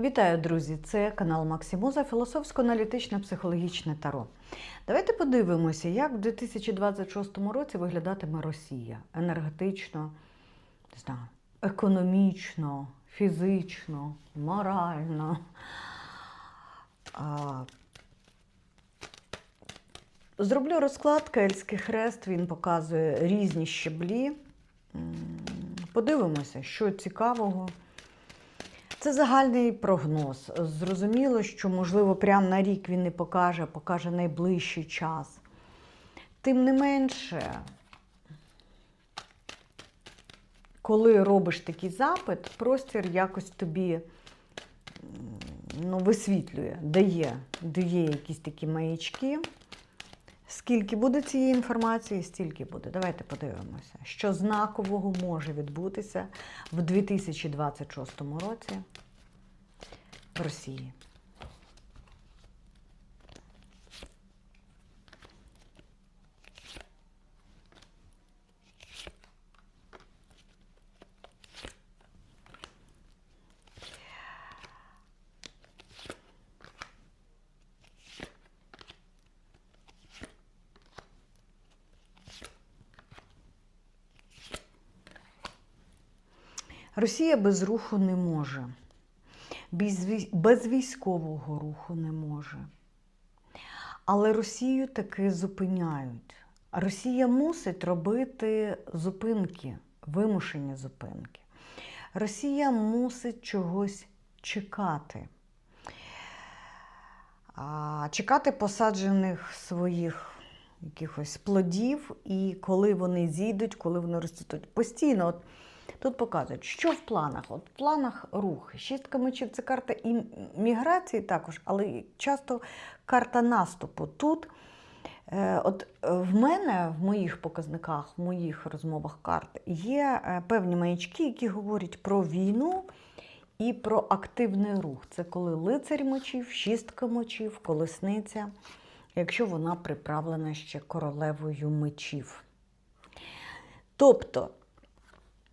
Вітаю, друзі! Це канал Максимуза, філософсько-аналітичне психологічне таро. Давайте подивимося, як в 2026 році виглядатиме Росія енергетично, не знаю, економічно, фізично, морально. Зроблю розклад Кельський хрест, він показує різні щеблі. Подивимося, що цікавого. Це загальний прогноз. Зрозуміло, що, можливо, прямо на рік він не покаже, покаже найближчий час. Тим не менше, коли робиш такий запит, простір якось тобі ну, висвітлює, дає, дає якісь такі маячки. Скільки буде цієї інформації, стільки буде. Давайте подивимося, що знакового може відбутися в 2026 році в Росії. Росія без руху не може, без, військового руху не може. Але Росію таки зупиняють. Росія мусить робити зупинки, вимушені зупинки. Росія мусить чогось чекати. Чекати посаджених своїх якихось плодів, і коли вони зійдуть, коли вони розцвітуть. Постійно, от тут показують, що в планах? От в планах рух. Шістка мечів це карта і міграції також, але часто карта наступу. Тут е, от е, в мене в моїх показниках, в моїх розмовах карт є е, певні маячки, які говорять про війну і про активний рух. Це коли лицарь мечів, шістка мечів, колесниця, якщо вона приправлена ще королевою мечів. Тобто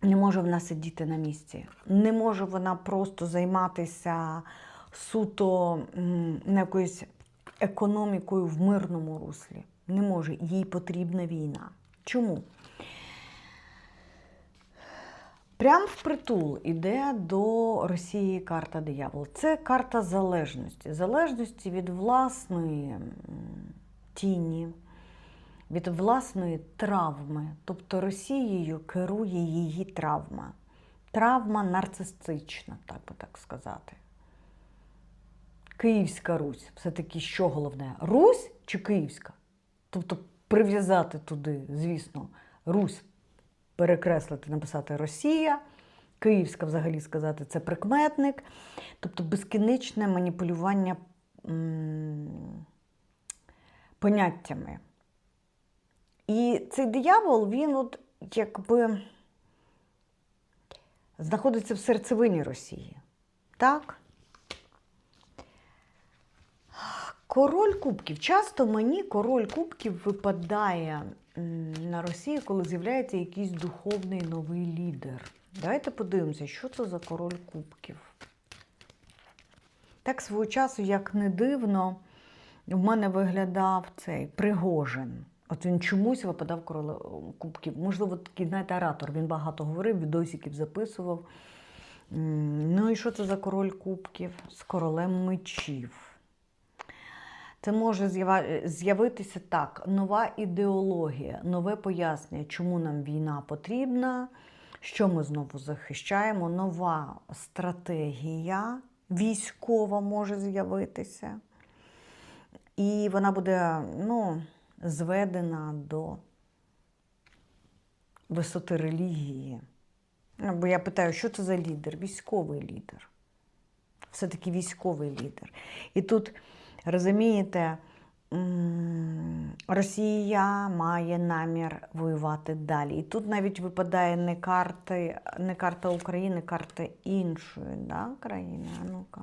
не може вона сидіти на місці, не може вона просто займатися суто якоюсь економікою в мирному руслі. Не може, їй потрібна війна. Чому? Прям впритул іде до Росії карта диявол. Це карта залежності. Залежності від власної тіні, від власної травми. Тобто Росією керує її травма. Травма нарцистична, так би так сказати. Київська Русь. Все-таки що головне? Русь чи Київська? Тобто прив'язати туди, звісно, Русь перекреслити, написати Росія, Київська взагалі сказати це прикметник, тобто безкінечне маніпулювання м, поняттями. І цей диявол, він от якби знаходиться в серцевині Росії. Так? Король кубків. Часто мені король кубків випадає на Росії, коли з'являється якийсь духовний новий лідер. Давайте подивимося, що це за король кубків. Так свого часу, як не дивно, в мене виглядав цей Пригожин. От він чомусь випадав король кубків. Можливо, такий, знаєте, оратор. Він багато говорив, відосиків записував. Ну і що це за король кубків? З королем мечів. Це може з'явитися так: нова ідеологія, нове пояснення, чому нам війна потрібна, що ми знову захищаємо, нова стратегія військова може з'явитися. І вона буде ну, зведена до висоти релігії. Ну, Бо я питаю, що це за лідер? Військовий лідер. Все-таки військовий лідер. І тут, розумієте, Росія має намір воювати далі. І тут навіть випадає не карти, не карта України, карта іншої да, країни. А ну-ка.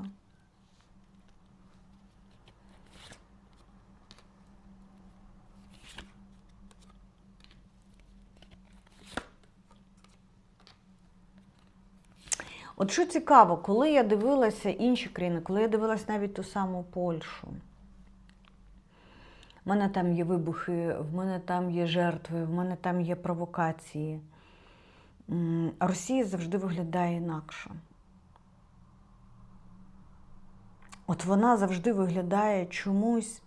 От що цікаво, коли я дивилася інші країни, коли я дивилася навіть ту саму Польщу, в мене там є вибухи, в мене там є жертви, в мене там є провокації. Росія завжди виглядає інакше. От вона завжди виглядає чомусь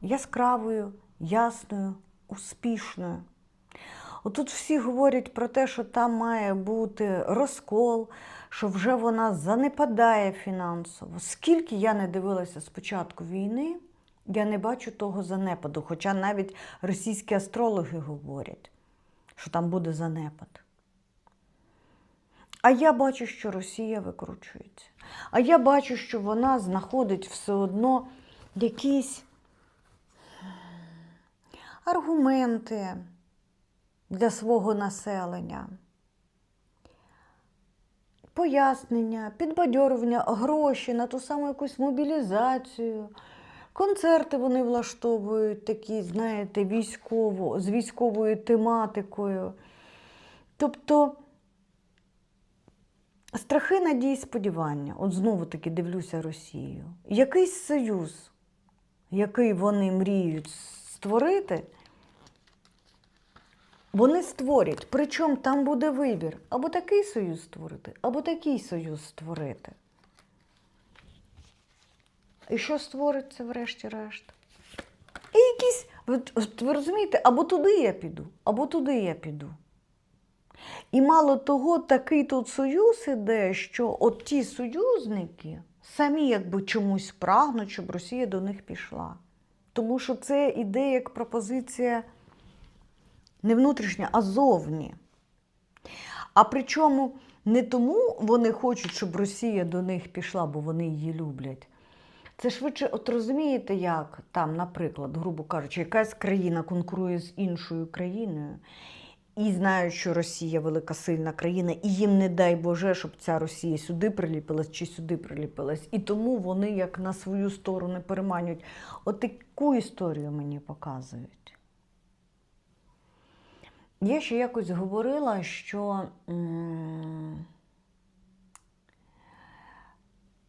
яскравою, ясною, успішною. Отут всі говорять про те, що там має бути розкол, що вже вона занепадає фінансово. Скільки я не дивилася з початку війни, я не бачу того занепаду. Хоча навіть російські астрологи говорять, що там буде занепад. А я бачу, що Росія викручується. А я бачу, що вона знаходить все одно якісь аргументи для свого населення. Пояснення, підбадьорювання, гроші на ту саму якусь мобілізацію. Концерти вони влаштовують такі, знаєте, військово, з військовою тематикою. Тобто страхи, надії, сподівання. От знову таки дивлюся Росію. Якийсь союз, який вони мріють створити, вони створять. Причому там буде вибір або такий союз створити, або такий союз створити. І що створиться врешті-решт? І якісь, от ви розумієте, або туди я піду, або туди я піду. І мало того, такий тут союз іде, що от ті союзники самі якби чомусь прагнуть, щоб Росія до них пішла. Тому що це іде як пропозиція не внутрішня, а зовні. А причому не тому вони хочуть, щоб Росія до них пішла, бо вони її люблять. Це швидше, от розумієте, як там, наприклад, грубо кажучи, якась країна конкурує з іншою країною і знають, що Росія велика сильна країна, і їм не дай Боже, щоб ця Росія сюди приліпилась чи сюди приліпилась. І тому вони як на свою сторону переманюють. Таку історію мені показують. Я ще якось говорила, що.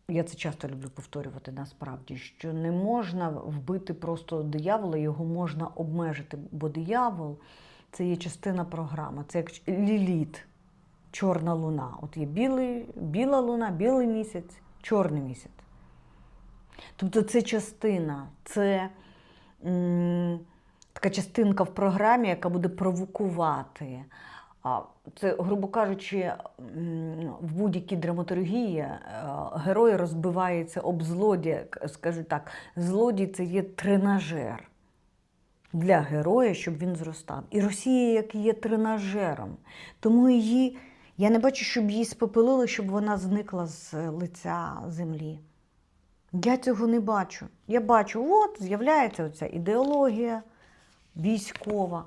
Я це часто люблю повторювати насправді, що не можна вбити просто диявола, його можна обмежити, бо диявол це є частина програми, це як ліліт, чорна луна. От є білий, біла луна, білий місяць, чорний місяць. Тобто це частина, це м, така частинка в програмі, яка буде провокувати. Це, грубо кажучи, в будь-якій драматургії е, герой розбивається об злодія. Скажу так, злодій це є тренажер для героя, щоб він зростав. І Росія як є тренажером. Тому її, я не бачу, щоб її спопилили, щоб вона зникла з лиця землі. Я цього не бачу. Я бачу, от з'являється оця ідеологія військова.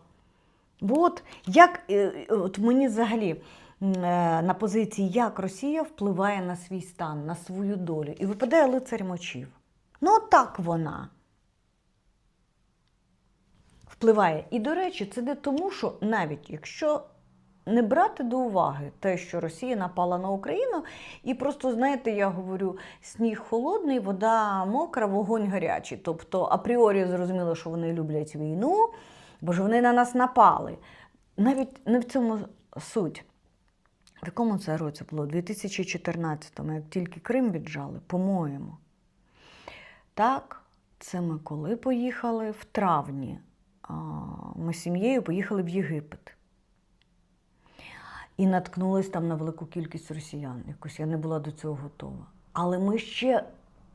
От як е, от мені взагалі е, на позиції, як Росія впливає на свій стан, на свою долю. І випадає лицарь мочів. Ну, от так вона впливає. І, до речі, це не тому, що навіть якщо не брати до уваги те, що Росія напала на Україну, і просто, знаєте, я говорю, сніг холодний, вода мокра, вогонь гарячий. Тобто, апріорі зрозуміло, що вони люблять війну, бо ж вони на нас напали. Навіть не в цьому суть. В якому це році було? У 2014-му, як тільки Крим віджали, по-моєму. Так, це ми коли поїхали в травні. Ми з сім'єю поїхали в Єгипет. І наткнулись там на велику кількість росіян. Якось я не була до цього готова. Але ми ще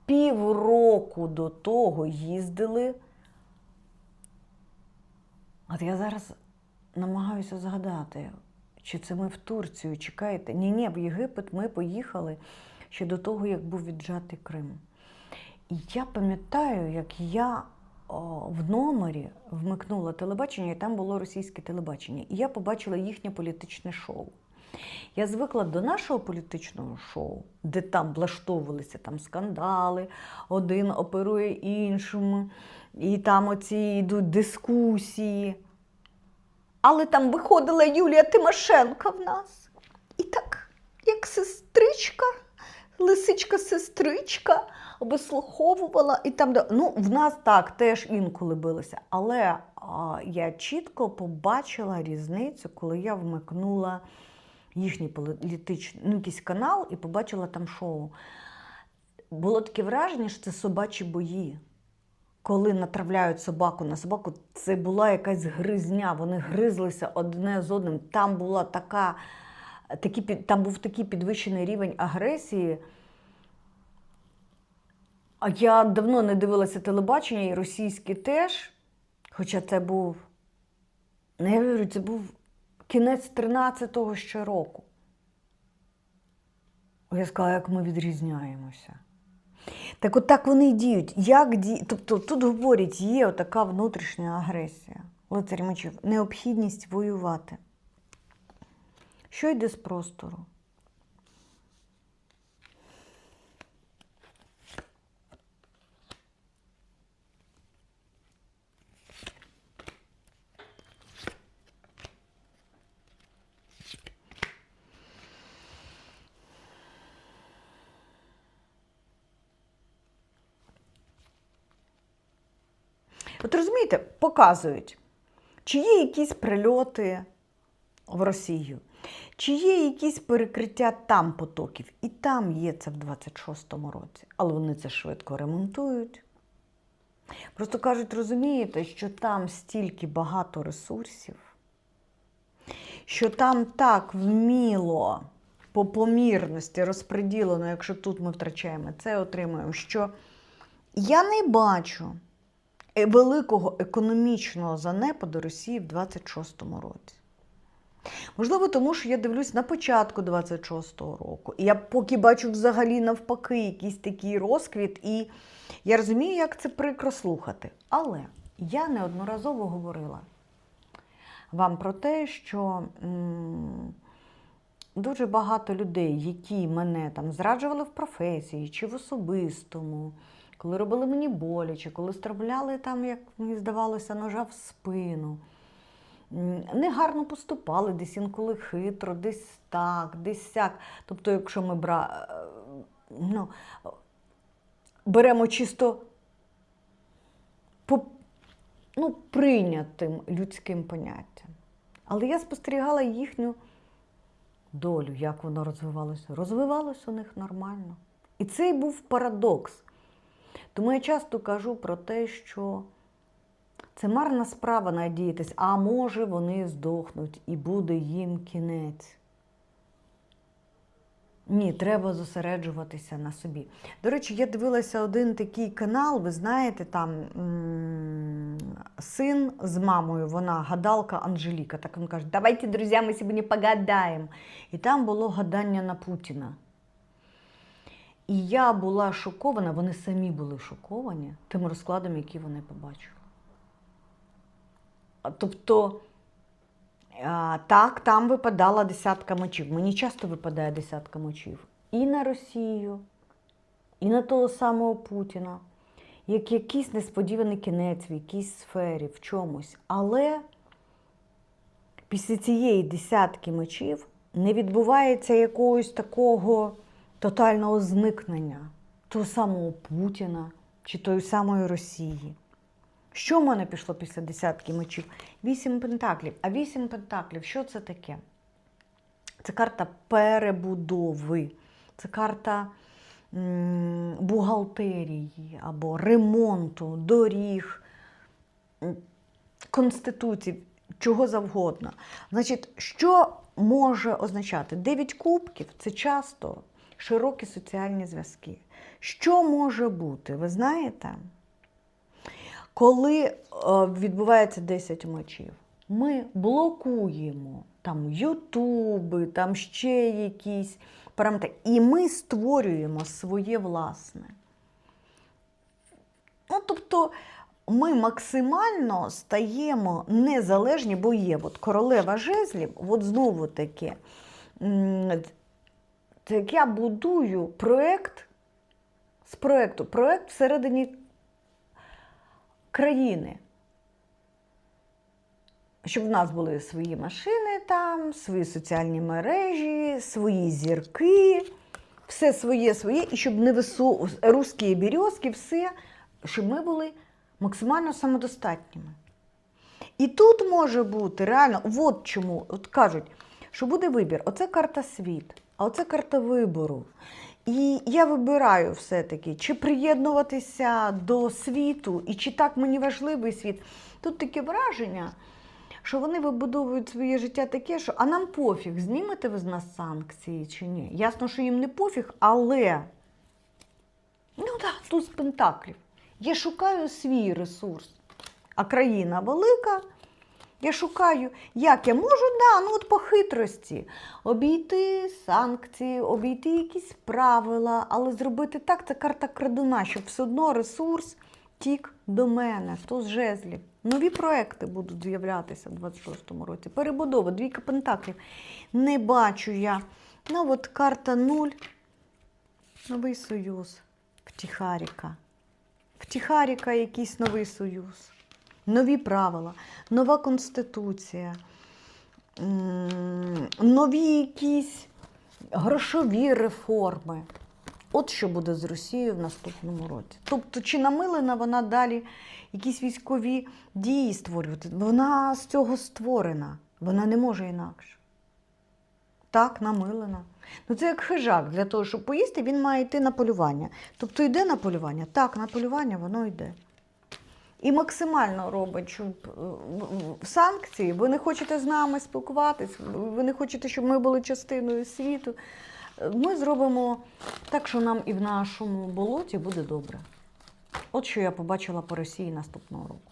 півроку до того їздили. От я зараз намагаюся згадати, чи це ми в Турцію чекаєте? Ні, ні, в Єгипет ми поїхали ще до того, як був віджатий Крим. І я пам'ятаю, як я в номері вмикнула телебачення, і там було російське телебачення. І я побачила їхнє політичне шоу. Я звикла до нашого політичного шоу, де там влаштовувалися там скандали, один оперує іншому, і там оці йдуть дискусії. Але там виходила Юлія Тимошенко в нас. І так, як сестричка, лисичка-сестричка, вислуховувала і там. Ну, в нас так теж інколи билося. Але а, я чітко побачила різницю, коли я вмикнула їхній політичний ну, якийсь канал і побачила там шоу. Було таке враження, що це собачі бої. Коли натравляють собаку на собаку, це була якась гризня. Вони гризлися одне з одним. Там була така, такі, там був такий підвищений рівень агресії. А я давно не дивилася телебачення, і російське теж. Хоча це був, не я говорю, це був кінець 13-го ще року. Я сказала, як ми відрізняємося. Так от так вони і діють. Як ді... Тобто тут говорять, є така внутрішня агресія. Лицарі мечів, необхідність воювати. Що йде з простору? От розумієте, показують, чи є якісь прильоти в Росію, чи є якісь перекриття там потоків. І там є це в 26-му році. Але вони це швидко ремонтують. Просто кажуть, розумієте, що там стільки багато ресурсів, що там так вміло по помірності розподілено, якщо тут ми втрачаємо, це отримуємо, що я не бачу великого економічного занепаду Росії в 26-му році. Можливо, тому що я дивлюсь на початку 26-го року. І я поки бачу взагалі навпаки якийсь такий розквіт, і я розумію, як це прикро слухати. Але я неодноразово говорила вам про те, що м, дуже багато людей, які мене там зраджували в професії чи в особистому, коли робили мені боляче, коли стравляли там, як мені здавалося, ножа в спину. Негарно поступали, десь інколи хитро, десь так, десь сяк. Тобто, якщо ми бра... е, ну, беремо чисто по ну, прийнятим людським поняттям. Але я спостерігала їхню долю, як воно розвивалося. Розвивалося у них нормально. І це був парадокс. Тому я часто кажу про те, що це марна справа надіятись, а може вони здохнуть і буде їм кінець. Ні, треба зосереджуватися на собі. До речі, я дивилася один такий канал, ви знаєте, там син з мамою, вона гадалка Анжеліка. Так він каже, давайте, друзі, ми сьогодні погадаємо. І там було гадання на Путіна. І я була шокована, вони самі були шоковані тим розкладом, який вони побачили. Тобто, так, там випадала десятка мечів. Мені часто випадає десятка мечів. І на Росію, і на того самого Путіна, як якийсь несподіваний кінець в якійсь сфері, в чомусь. Але після цієї десятки мечів не відбувається якогось такого тотального зникнення того самого Путіна чи тої самої Росії. Що в мене пішло після десятки мечів? Вісім пентаклів. А вісім пентаклів, що це таке? Це карта перебудови, це карта бухгалтерії або ремонту, доріг, конституції, чого завгодно. Значить, що може означати? Дев'ять кубків це часто широкі соціальні зв'язки. Що може бути? Ви знаєте? Коли е, відбувається 10 мочів, ми блокуємо там Ютуби, там ще якісь параметри, і ми створюємо своє власне. Ну, тобто ми максимально стаємо незалежні, бо є от королева жезлів, от знову таки, як я будую проєкт з проєкту, проєкт всередині країни. щоб в нас були свої машини там, свої соціальні мережі, свої зірки, все своє своє, і щоб не вису... русські березки, все, щоб ми були максимально самодостатніми. І тут може бути реально, от чому, от кажуть, що буде вибір. Оце карта світ, а оце карта вибору. І я вибираю все-таки, чи приєднуватися до світу, і чи так мені важливий світ. Тут таке враження, що вони вибудовують своє життя таке, що а нам пофіг, знімете ви з нас санкції чи ні. Ясно, що їм не пофіг, але ну так, тут з пентаклів. Я шукаю свій ресурс. А країна велика. Я шукаю, як я можу, да, ну от по хитрості обійти санкції, обійти якісь правила, але зробити так, це карта крадуна, щоб все одно ресурс тік до мене, туз жезлів. Нові проекти будуть з'являтися у 26-му році. Перебудова, двійка пентаклів. Не бачу я. Ну от карта 0. Новий союз. Втіхаріка. Втіхаріка якийсь новий союз. Нові правила, нова конституція, нові якісь грошові реформи. От що буде з Росією в наступному році. Тобто, чи намилена вона далі якісь військові дії створювати? Вона з цього створена, вона не може інакше. Так, намилена. Ну це як хижак. Для того, щоб поїсти, він має йти на полювання. Тобто йде на полювання? Так, на полювання воно йде. І максимально робить щоб, е, санкції. Ви не хочете з нами спілкуватись, ви не хочете, щоб ми були частиною світу. Е, Ми зробимо так, що нам і в нашому болоті буде добре. От що я побачила по Росії наступного року.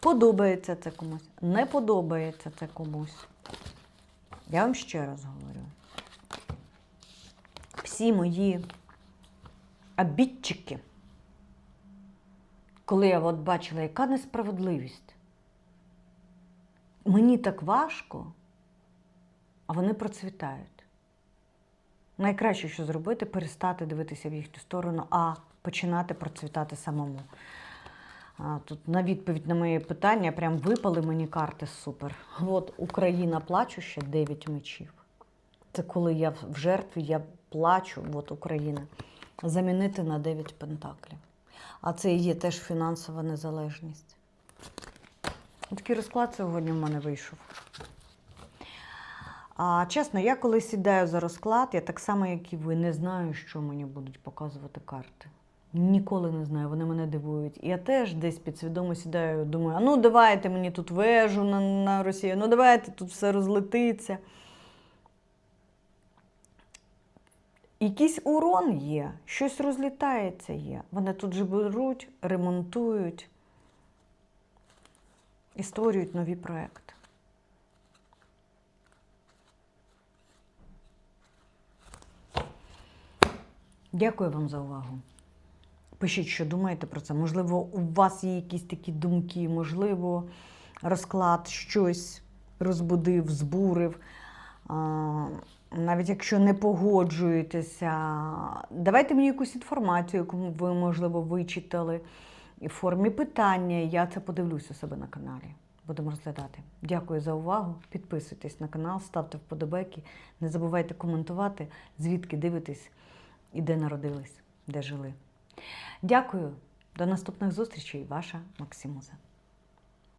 Подобається це комусь, не подобається це комусь. Я вам ще раз говорю. Всі мої обідчики, коли я от бачила, яка несправедливість. Мені так важко, а вони процвітають. Найкраще, що зробити, перестати дивитися в їхню сторону, а починати процвітати самому. Тут на відповідь на моє питання прям випали мені карти супер. От Україна плачуща 9 мечів. Це коли я в жертві, я плачу, от Україна. Замінити на 9 пентаклів. А це і є теж фінансова незалежність. Такий розклад сьогодні в мене вийшов. А чесно, я коли сідаю за розклад, я так само, як і ви, не знаю, що мені будуть показувати карти. Ніколи не знаю, вони мене дивують. І я теж десь підсвідомо сідаю, думаю, а ну давайте мені тут вежу на, на Росію, ну давайте тут все розлетиться. Якийсь урон є, щось розлітається є. Вони тут же беруть, ремонтують і створюють нові проекти. Дякую вам за увагу. Пишіть, що думаєте про це. Можливо, у вас є якісь такі думки, можливо, розклад щось розбудив, збурив. Навіть якщо не погоджуєтеся, давайте мені якусь інформацію, яку ви, можливо, вичитали в формі питання. Я це подивлюсь у себе на каналі. Будемо розглядати. Дякую за увагу. Підписуйтесь на канал, ставте вподобайки. Не забувайте коментувати, звідки дивитесь і де народились, де жили. Дякую. До наступних зустрічей. Ваша Максимуза.